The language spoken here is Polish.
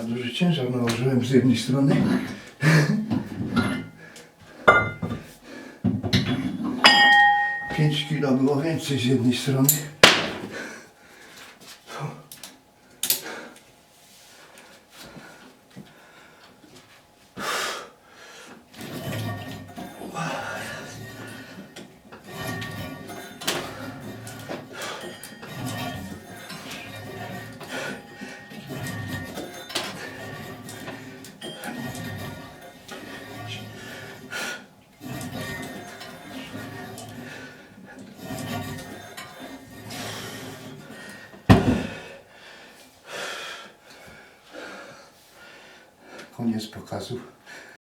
Za duży ciężar nałożyłem z jednej strony. Pięć kilo było więcej z jednej strony. Koniec pokazu.